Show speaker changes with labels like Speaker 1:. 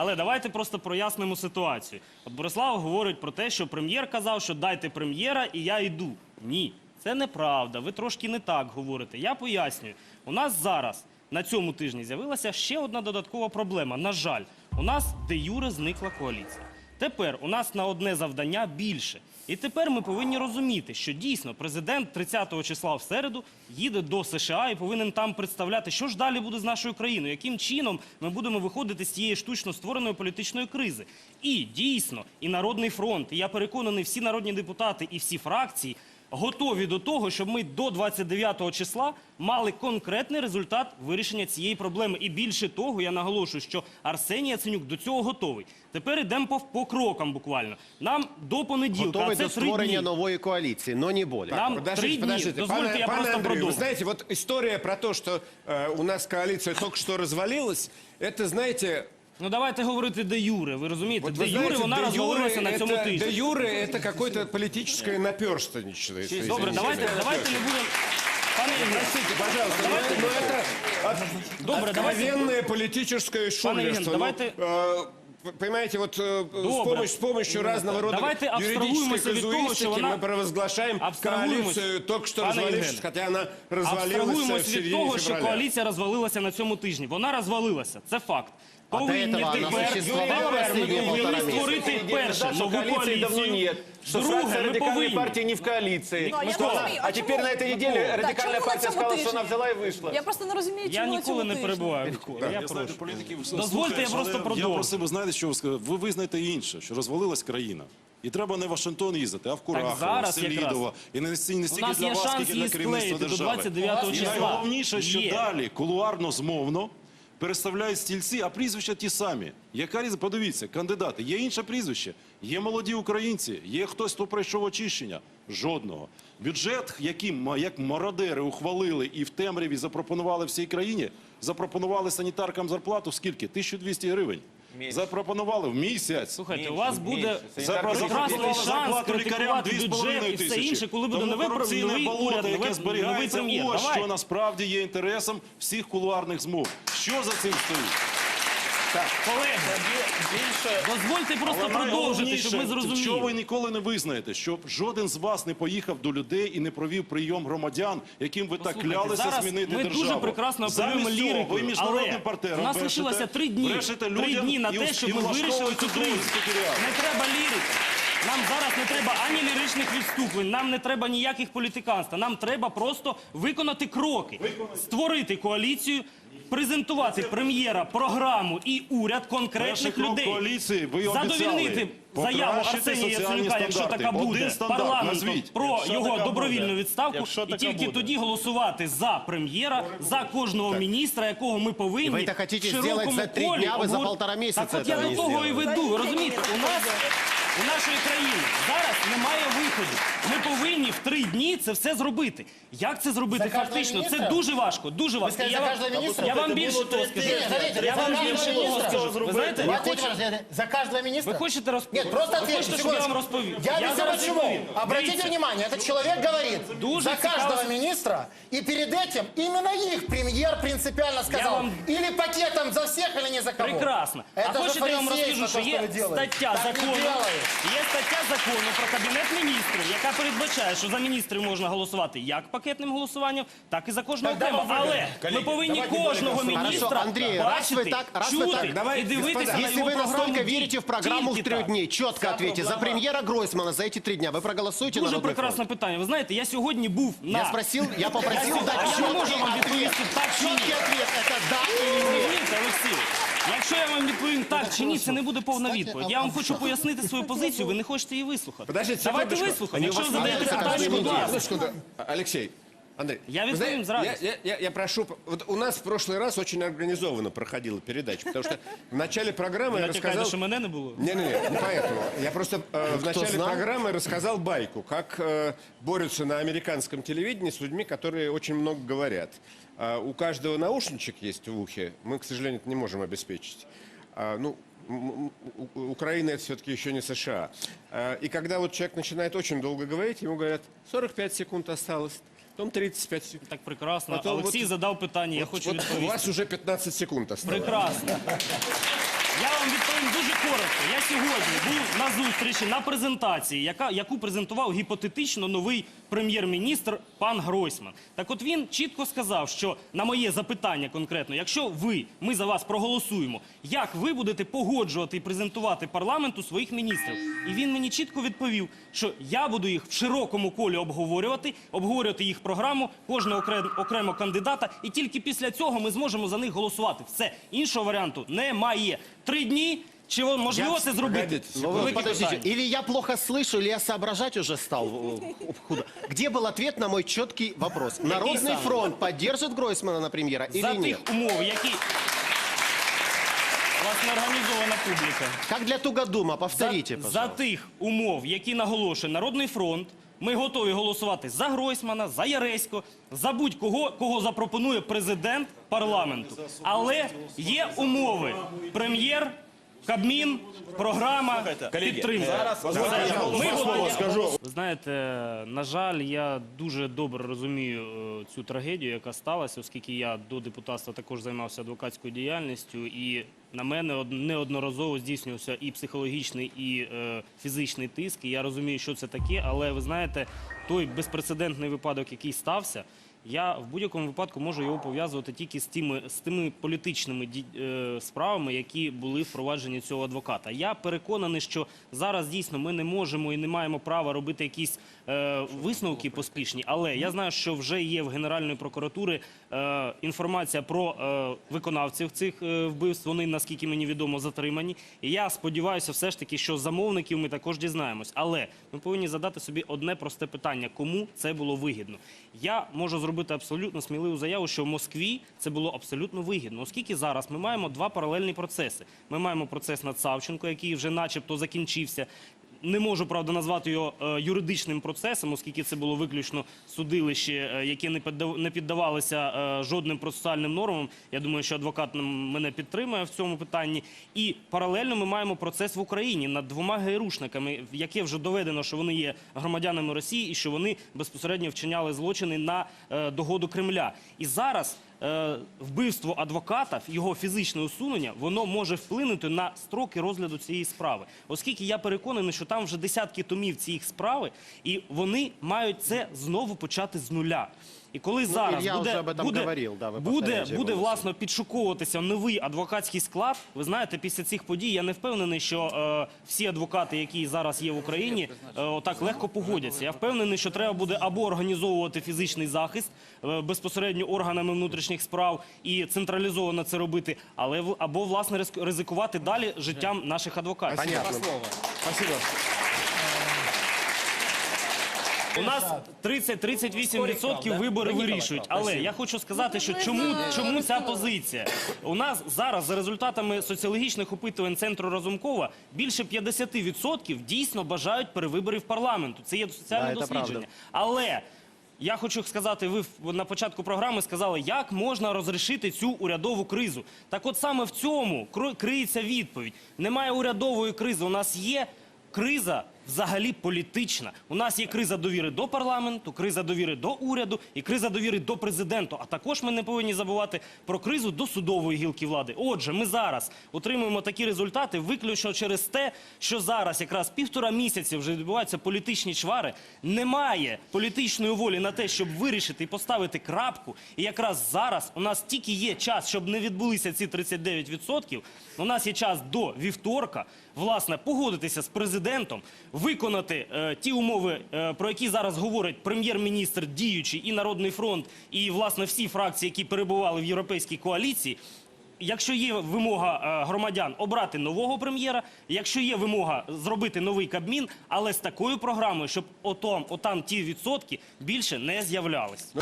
Speaker 1: Але давайте просто прояснимо ситуацію. От Борислав говорить про те, що прем'єр казав, що дайте прем'єра і я йду. Ні, це неправда. Ви трошки не так говорите. Я пояснюю. У нас зараз на цьому тижні з'явилася ще одна додаткова проблема. На жаль, у нас де юре зникла коаліція. Тепер у нас на одне завдання більше. І тепер ми повинні розуміти, що дійсно президент 30-го числа в середу їде до США і повинен там представляти, що ж далі буде з нашою країною, яким чином ми будемо виходити з цієї штучно створеної політичної кризи. І дійсно, і Народний фронт, і я переконаний, всі народні депутати і всі фракції готові до того, щоб ми до 29 числа мали конкретний результат вирішення цієї проблеми. І більше того, я наголошую, що Арсеній Яценюк до цього готовий. Тепер йдемо по, по крокам буквально. Нам до понеділка, а
Speaker 2: Готовий
Speaker 1: це
Speaker 2: до
Speaker 1: три дні.
Speaker 2: створення нової коаліції, но не более.
Speaker 1: Нам
Speaker 3: Подождите,
Speaker 1: три дні.
Speaker 3: подождите.
Speaker 1: Дозвольте,
Speaker 3: Пане-
Speaker 1: я
Speaker 3: пане
Speaker 1: просто
Speaker 3: Андрей,
Speaker 1: продовжу.
Speaker 3: Вы знаете, вот история про то, что э, у нас коалиция только что развалилась, это, знаете,
Speaker 1: Ну давайте говорити де юре. Ви розумієте?
Speaker 3: вот
Speaker 1: де
Speaker 3: вы
Speaker 1: юре
Speaker 3: знаете,
Speaker 1: вона
Speaker 3: де юре
Speaker 1: розвалилася на цьому
Speaker 3: это, де
Speaker 1: тижні.
Speaker 3: юре это какое-то политическое наперстничество. если
Speaker 1: Добре,
Speaker 3: извините.
Speaker 1: давайте, давайте не будемо. Пане Євген,
Speaker 3: Простите, пожалуйста, но, но это
Speaker 1: добре, давайте.
Speaker 3: откровенное политическое шулерство. Ну,
Speaker 1: давайте-
Speaker 3: э, п- Понимаете, вот э, с,
Speaker 1: Добре.
Speaker 3: помощью, с помощью разного рода
Speaker 1: Давайте
Speaker 3: юридической
Speaker 1: абстрагуємося від того, що
Speaker 3: казуистики
Speaker 1: вона-
Speaker 3: мы провозглашаем
Speaker 1: Абстрагуємось.
Speaker 3: коалицию, только что
Speaker 1: Пане
Speaker 3: развалившись,
Speaker 1: Євгене,
Speaker 3: хотя она развалилась в
Speaker 1: Абстрагуємось від
Speaker 3: середине
Speaker 1: того, що
Speaker 3: февраля.
Speaker 1: коаліція розвалилася на цьому тижні. Вона розвалилася. Це факт.
Speaker 2: А до
Speaker 1: Повинні
Speaker 2: этого она
Speaker 1: тепер,
Speaker 2: существовала
Speaker 1: тепер ми
Speaker 2: последние
Speaker 1: повинні
Speaker 2: полтора месяца?
Speaker 1: створити перше
Speaker 4: что
Speaker 1: нову
Speaker 4: коалиции давно
Speaker 1: коаліцію.
Speaker 4: нет, что
Speaker 1: Друге,
Speaker 4: фракция
Speaker 1: ми
Speaker 4: радикальной
Speaker 1: повинні.
Speaker 4: партии не в коалиции.
Speaker 5: Ну, я
Speaker 4: Что
Speaker 5: не
Speaker 4: она-
Speaker 5: розумію,
Speaker 4: а
Speaker 5: а
Speaker 4: теперь
Speaker 5: чому-
Speaker 4: на этой неделе
Speaker 5: Так,
Speaker 4: радикальная
Speaker 5: чому на
Speaker 4: партия
Speaker 5: цьому
Speaker 4: сказала, что
Speaker 5: тижні?
Speaker 4: она взяла и вышла.
Speaker 5: Я просто не розумію,
Speaker 1: Я
Speaker 5: чому на
Speaker 1: ніколи
Speaker 5: цьому
Speaker 1: не
Speaker 5: тижні.
Speaker 1: перебуваю. Микола, Я
Speaker 6: Я знаю,
Speaker 1: прошу.
Speaker 6: політиків
Speaker 1: Дозвольте, я
Speaker 6: слухаєш,
Speaker 1: просто
Speaker 6: але
Speaker 1: продовжу.
Speaker 6: Я просив би, знаєте, що ви сказали? Ви визнаєте інше, що розвалилась країна. І треба не в Вашингтон їздити, а в Курахово, в
Speaker 1: зараз
Speaker 6: Селідово. І не стільки, не
Speaker 1: У
Speaker 6: стільки
Speaker 1: нас
Speaker 6: для
Speaker 1: є
Speaker 6: вас,
Speaker 1: шанс
Speaker 6: скільки
Speaker 1: її
Speaker 6: для керівництва
Speaker 1: склеїти до
Speaker 6: держави.
Speaker 1: 29
Speaker 6: І
Speaker 1: числа.
Speaker 6: найголовніше, що
Speaker 1: Є.
Speaker 6: далі кулуарно змовно переставляють стільці, а прізвища ті самі. Яка різниця? Подивіться, кандидати. Є інше прізвище, є молоді українці, є хтось, хто пройшов очищення. Жодного. Бюджет, який як мародери ухвалили і в темряві запропонували всій країні, запропонували санітаркам зарплату скільки? 1200 гривень. Запропонували в місяць.
Speaker 1: Слухайте, у вас буде прекрасний шанс
Speaker 6: зарплату лікарям
Speaker 1: критикувати
Speaker 6: 2,5
Speaker 1: бюджет і все
Speaker 6: тисячі.
Speaker 1: інше, коли буде
Speaker 6: Тому
Speaker 1: новий,
Speaker 6: корупційне
Speaker 1: новий
Speaker 6: болото,
Speaker 1: уряд,
Speaker 6: яке
Speaker 1: новий,
Speaker 6: зберігається,
Speaker 1: прем'єр.
Speaker 6: ось що насправді є інтересом всіх кулуарних змов. Що за цим стоїть?
Speaker 1: Колеги, дозвольте просто продовжити, щоб ми зрозуміли.
Speaker 6: Що ви ніколи не визнаєте, що жоден з вас не поїхав до людей і не провів прийом громадян, яким ви так клялися змінити
Speaker 1: ми
Speaker 6: державу.
Speaker 1: дуже прекрасно апелюємо лірикою,
Speaker 6: ви міжнародним
Speaker 1: але у нас лишилося три дні. Три дні на те, щоб ми вирішили цю кризу. Не треба лірики. Нам зараз не треба ані ліричних відступлень, нам не треба ніяких політиканства. Нам треба просто виконати кроки, створити коаліцію, презентувати прем'єра, програму і уряд конкретних людей.
Speaker 6: коаліції ви
Speaker 1: задовільнити заяву
Speaker 6: покращити
Speaker 1: Арсенія
Speaker 6: соціальні
Speaker 1: Яценюка, якщо
Speaker 6: стандарти.
Speaker 1: така буде
Speaker 6: стандарт
Speaker 1: парламентом
Speaker 6: назвіть.
Speaker 1: про
Speaker 7: Якщо
Speaker 1: його
Speaker 7: така
Speaker 1: добровільну
Speaker 7: буде.
Speaker 1: відставку,
Speaker 7: Якщо
Speaker 1: і
Speaker 7: така
Speaker 1: тільки
Speaker 7: буде.
Speaker 1: тоді голосувати за прем'єра, за кожного міністра, якого ми повинні
Speaker 2: І ви це хочете
Speaker 1: в широкому
Speaker 2: зробити за три дня, ви за полтора місяця
Speaker 1: Так от я
Speaker 2: цього
Speaker 1: до того і веду. Розумієте, у нас у нашої країни зараз немає виходу. Ми повинні в три дні це все зробити. Як це зробити
Speaker 8: За кожного
Speaker 1: фактично? Це
Speaker 8: міністра?
Speaker 1: дуже важко. Дуже важко.
Speaker 8: сказали,
Speaker 1: Я
Speaker 8: за
Speaker 1: вам,
Speaker 8: кожного міністра?
Speaker 1: я вам
Speaker 7: Це
Speaker 1: більше
Speaker 7: було
Speaker 1: того
Speaker 7: три
Speaker 1: скажу.
Speaker 7: тижні.
Speaker 8: Смотрите,
Speaker 1: Я
Speaker 8: за
Speaker 1: вам
Speaker 8: каждого
Speaker 1: більше того
Speaker 8: министра
Speaker 1: скажу. Ви знаєте,
Speaker 8: Вот ответьте, пожалуйста, за каждого министра?
Speaker 1: ви хочете розповісти?
Speaker 8: Нет, просто
Speaker 1: ви
Speaker 8: ответьте.
Speaker 1: хочете, щоб я вам
Speaker 8: секундочку.
Speaker 1: розповів?
Speaker 8: Я объясню
Speaker 1: зараз
Speaker 8: почему.
Speaker 1: відповім.
Speaker 8: Обратите
Speaker 1: Дивіться.
Speaker 8: внимание, этот человек говорит
Speaker 1: Дуже
Speaker 8: за
Speaker 1: цікаво.
Speaker 8: каждого министра, и перед этим именно их премьер принципиально сказал.
Speaker 1: вам-
Speaker 8: Или пакетом за всех, или не за кого.
Speaker 1: Прекрасно.
Speaker 8: Это
Speaker 1: а
Speaker 8: же
Speaker 1: хочете я вам
Speaker 8: фарисейство,
Speaker 1: розкажу, що
Speaker 8: то,
Speaker 1: є
Speaker 8: что вы делаете.
Speaker 1: стаття
Speaker 8: Так не
Speaker 1: закону,
Speaker 8: делают.
Speaker 1: є стаття закону про кабінет міністрів, яка передбачає, що за міністрів можна голосувати як пакетним голосуванням, так і за кожного
Speaker 8: Тогда
Speaker 1: окремо.
Speaker 8: ми
Speaker 1: Але ми повинні кожного міністра
Speaker 2: Хорошо, Андрей, раз
Speaker 1: бачити,
Speaker 2: вы так- раз вы
Speaker 1: чути
Speaker 2: так,
Speaker 3: давай,
Speaker 1: і дивитися
Speaker 3: господа,
Speaker 1: на
Speaker 2: Если
Speaker 1: його
Speaker 2: вы
Speaker 1: програму
Speaker 2: настолько
Speaker 1: дій.
Speaker 2: верите в программу в
Speaker 1: Тільки
Speaker 2: трех
Speaker 1: так.
Speaker 2: дней, четко ответьте. За премьера Гройсмана за эти три дня вы проголосуете
Speaker 1: Дуже
Speaker 2: Народный
Speaker 1: прекрасне
Speaker 2: фронт?
Speaker 1: питання. Ви знаєте, я сьогодні був на...
Speaker 2: Я спросил, я попросил
Speaker 1: Я
Speaker 2: дать
Speaker 1: сьогодні- я не можу
Speaker 2: четкий
Speaker 1: вам
Speaker 2: ответ.
Speaker 1: відповісти так чи ні.
Speaker 2: Четкий ответ, это да или нет.
Speaker 1: Розумієте, Олексій? Якщо я вам відповім так чи ні, це не буде повна відповідь. Я вам хочу пояснити свою позицію, ви не хочете її вислухати.
Speaker 3: Подождите,
Speaker 1: Давайте
Speaker 3: секундочку.
Speaker 1: вислухаємо. Якщо ви задаєте питання, будь ласка.
Speaker 3: Алексей, Андрей.
Speaker 1: Я
Speaker 3: вы
Speaker 1: відповім
Speaker 3: знаете,
Speaker 1: з радістю.
Speaker 3: Я, я, я прошу, вот у нас в прошлый раз очень организованно проходила передача, потому что в начале программы я
Speaker 1: Натякаєте,
Speaker 3: рассказал...
Speaker 1: що мене не було?
Speaker 3: Не-не-не, не поэтому. Я просто э, в начале
Speaker 2: знал?
Speaker 3: программы рассказал байку, как э, борются на американском телевидении с людьми, которые очень много говорят. А у каждого наушничек есть в ухе. Мы, к сожалению, это не можем обеспечить. А, ну, м- м- у- у- Украина это все-таки еще не США. А, и когда вот человек начинает очень долго говорить, ему говорят, 45 секунд осталось, Потом 35 секунд.
Speaker 1: Так прекрасно.
Speaker 3: Потом
Speaker 1: Олексій
Speaker 3: вот-
Speaker 1: задав питання, я хочу
Speaker 3: Вот у
Speaker 1: відповісти.
Speaker 3: вас уже 15 секунд осталось.
Speaker 1: Прекрасно. Я вам відповім дуже коротко, я сьогодні зустрічі на презентації, яка, яку презентував гіпотетично новий прем'єр-міністр пан Гройсман. Так от він чітко сказав, що на моє запитання конкретно, якщо ви, ми за вас проголосуємо, як ви будете погоджувати і презентувати парламенту своїх міністрів? І він мені чітко відповів, що я буду їх в широкому колі обговорювати, обговорювати їх програму, кожного окрем, окремо кандидата, і тільки після цього ми зможемо за них голосувати. Все іншого варіанту немає. Три дні. Чи ви- можливо
Speaker 2: Я-
Speaker 1: це зробити?
Speaker 3: Погодите,
Speaker 2: Ну, вы
Speaker 1: Велике
Speaker 2: подождите,
Speaker 1: питання.
Speaker 2: или я плохо слышу, или я соображать уже стал э, худо. Где был ответ на мой четкий вопрос? Народный
Speaker 1: самый?
Speaker 2: фронт поддержит Гройсмана на премьера
Speaker 1: за
Speaker 2: или
Speaker 1: тих
Speaker 2: нет?
Speaker 1: умов, які власне організована публіка.
Speaker 2: Как для Тугодума,
Speaker 1: За,
Speaker 2: повторите,
Speaker 1: за
Speaker 2: пожалуйста.
Speaker 1: тих умов, які наголошує Народний фронт, ми готові голосувати за Гройсмана, за Яресько, за будь-кого, кого запропонує президент парламенту. Але є умови: прем'єр, Кабмін, програма, підтримка. Це- Ми. Ви знаєте, на жаль, я дуже добре розумію е, цю трагедію, яка сталася, оскільки я до депутатства також займався адвокатською діяльністю, і на мене од- неодноразово здійснювався і психологічний, і е, фізичний тиск. І я розумію, що це таке, але ви знаєте, той безпрецедентний випадок, який стався. Я в будь-якому випадку можу його пов'язувати тільки з тими, з тими політичними ді- е, справами, які були впроваджені цього адвоката. Я переконаний, що зараз дійсно ми не можемо і не маємо права робити якісь е, висновки поспішні, але я знаю, що вже є в Генеральної прокуратури е, інформація про е, виконавців цих е, вбивств. Вони, наскільки мені відомо, затримані. І я сподіваюся, все ж таки, що замовників ми також дізнаємось. Але ми повинні задати собі одне просте питання: кому це було вигідно? Я можу зробити абсолютно сміливу заяву, що в Москві це було абсолютно вигідно, оскільки зараз ми маємо два паралельні процеси. Ми маємо процес над Савченко, який вже, начебто, закінчився. Не можу правда назвати його е, юридичним процесом, оскільки це було виключно судилище, е, яке не піддав- не піддавалося е, жодним процесуальним нормам. Я думаю, що адвокат мене підтримує в цьому питанні. І паралельно ми маємо процес в Україні над двома ГРУшниками, в яке вже доведено, що вони є громадянами Росії і що вони безпосередньо вчиняли злочини на догоду Кремля. І зараз вбивство адвоката, його фізичне усунення, воно може вплинути на строки розгляду цієї справи. Оскільки я переконаний, що там вже десятки томів цієї справи, і вони мають це знову почати з нуля. І коли зараз
Speaker 2: Ілля
Speaker 1: буде,
Speaker 2: вже об этом
Speaker 1: буде,
Speaker 2: говорив, да, ви
Speaker 1: буде, буде
Speaker 2: його
Speaker 1: підшуковуватися новий адвокатський склад, ви знаєте, після цих подій я не впевнений, що е, всі адвокати, які зараз є в Україні, е, отак легко погодяться. Я впевнений, що треба буде або організовувати фізичний захист е, безпосередньо органами внутрішніх справ і централізовано це робити, але в- або власне ризик- ризикувати далі життям наших адвокатів.
Speaker 2: Понятно.
Speaker 3: Спасибо.
Speaker 1: У нас 30-38% вибори вирішують. Але я хочу сказати, що чому, чому ця позиція? У нас зараз за результатами соціологічних опитувань центру Разумкова більше 50% дійсно бажають перевиборів парламенту. Це є соціальне
Speaker 2: Да, це
Speaker 1: дослідження.
Speaker 2: правда.
Speaker 1: Але я хочу сказати, ви в- на початку програми сказали, як можна розрішити цю урядову кризу. Так от саме в цьому кро- криється відповідь. Немає урядової кризи. У нас є криза взагалі політична. У нас є криза довіри до парламенту, криза довіри до уряду і криза довіри до президента. А також ми не повинні забувати про кризу до судової гілки влади. Отже, ми зараз отримуємо такі результати виключно через те, що зараз якраз півтора місяці вже відбуваються політичні чвари. Немає політичної волі на те, щоб вирішити і поставити крапку. І якраз зараз у нас тільки є час, щоб не відбулися ці 39%. У нас є час до вівторка, власне, погодитися з президентом, виконати е, ті умови, е, про які зараз говорить прем'єр-міністр діючий і Народний фронт, і власне всі фракції, які перебували в європейській коаліції. Якщо є вимога е, громадян обрати нового прем'єра, якщо є вимога зробити новий кабмін, але з такою програмою, щоб отам, отам ті відсотки більше не з'являлись.